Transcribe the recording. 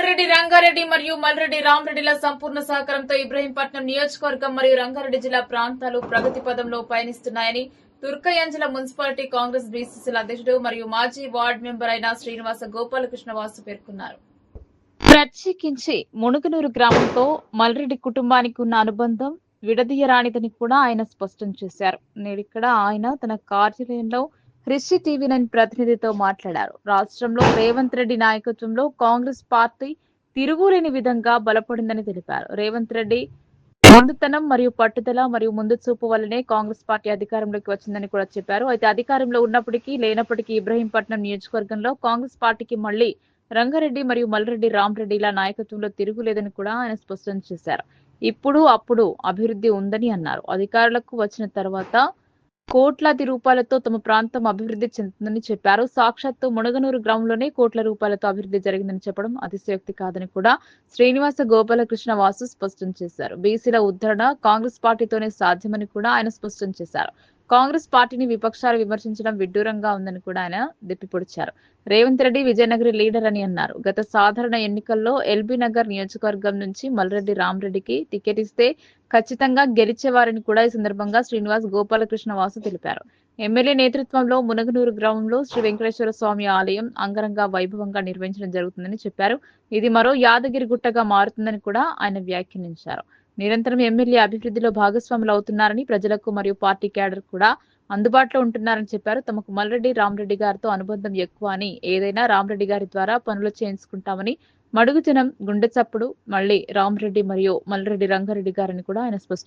మల్రెడ్డి రంగారెడ్డి మరియు మల్రెడ్డి రామరెడ్డిల సంపూర్ణ సహకారంతో ఇబ్రహీంపట్నం నియోజకవర్గం మరియు రంగారెడ్డి జిల్లా ప్రాంతాలు ప్రగతి పదంలో పయనిస్తున్నాయని తుర్కయంజల మున్సిపాలిటీ కాంగ్రెస్ బీసీసీల అధ్యక్షుడు మరియు మాజీ వార్డు మెంబర్ అయిన శ్రీనివాస గోపాలకృష్ణ వాసు పేర్కొన్నారు. ప్రత్యేకించి మునుగనూరు గ్రామంతో మల్రెడ్డి కుటుంబానికి ఉన్న అనుబంధం విడదీయరానిదని కూడా ఆయన స్పష్టం చేశారు. నేడిక్కడ ఆయన తన కార్యాలయంలో రిషి టీవీ నైన్ ప్రతినిధితో మాట్లాడారు. రాష్ట్రంలో రేవంత్ రెడ్డి నాయకత్వంలో కాంగ్రెస్ పార్టీ తిరుగులేని విధంగా బలపడిందని తెలిపారు. రేవంత్ రెడ్డి ముందుతనం మరియు పట్టుదల మరియు ముందు చూపు వల్లనే కాంగ్రెస్ పార్టీ అధికారంలోకి వచ్చిందని కూడా చెప్పారు. అయితే అధికారంలో ఉన్నప్పటికీ లేనప్పటికీ ఇబ్రహీంపట్నం నియోజకవర్గంలో కాంగ్రెస్ పార్టీకి మళ్ళీ రంగారెడ్డి మరియు మల్రెడ్డి రామరెడ్డిల నాయకత్వంలో తిరుగులేదని కూడా ఆయన స్పష్టం చేశారు. ఇప్పుడు అప్పుడు అభివృద్ధి ఉందని అన్నారు. అధికారులకు వచ్చిన తర్వాత కోట్లాది రూపాయలతో తమ ప్రాంతం అభివృద్ధి చెందుతుందని చెప్పారు. సాక్షాత్తు మునగనూరు గ్రామంలోనే కోట్ల రూపాయలతో అభివృద్ధి జరిగిందని చెప్పడం అతిశయోక్తి కాదని కూడా శ్రీనివాస గోపాలకృష్ణ వాసు స్పష్టం చేశారు. బీసీల ఉద్ధరణ కాంగ్రెస్ పార్టీతోనే సాధ్యమని కూడా ఆయన స్పష్టం చేశారు. కాంగ్రెస్ పార్టీని విపక్షాలు విమర్శించడం విడ్డూరంగా ఉందని కూడా ఆయన దెప్పిపొడిచారు రేవంత్ రెడ్డి విజయనగరి లీడర్ అని అన్నారు. గత సాధారణ ఎన్నికల్లో ఎల్బీ నగర్ నియోజకవర్గం నుంచి మల్రెడ్డి రామరెడ్డికి టికెట్ ఇస్తే ఖచ్చితంగా గెలిచేవారని కూడా ఈ సందర్భంగా శ్రీనివాస్ గోపాలకృష్ణ వాసు తెలిపారు. ఎమ్మెల్యే నేతృత్వంలో మునగనూరు గ్రామంలో శ్రీ వెంకటేశ్వర స్వామి ఆలయం అంగరంగ వైభవంగా నిర్వహించడం జరుగుతుందని చెప్పారు. ఇది మరో యాదగిరి గుట్టగా మారుతుందని కూడా ఆయన వ్యాఖ్యానించారు. నిరంతరం ఎమ్మెల్యే అభివృద్ధిలో భాగస్వాములు అవుతున్నారని ప్రజలకు మరియు పార్టీ క్యాడర్ కూడా అందుబాటులో ఉంటున్నారని చెప్పారు. తమకు మల్రెడ్డి రామరెడ్డి గారితో అనుబంధం ఎక్కువ అని ఏదైనా రామరెడ్డి గారి ద్వారా పనులు చేయించుకుంటామని మడుగు జనం గుండె చప్పుడు మళ్ళీ రామరెడ్డి మరియు మల్రెడ్డి రంగారెడ్డి గారని కూడా ఆయన స్పష్టం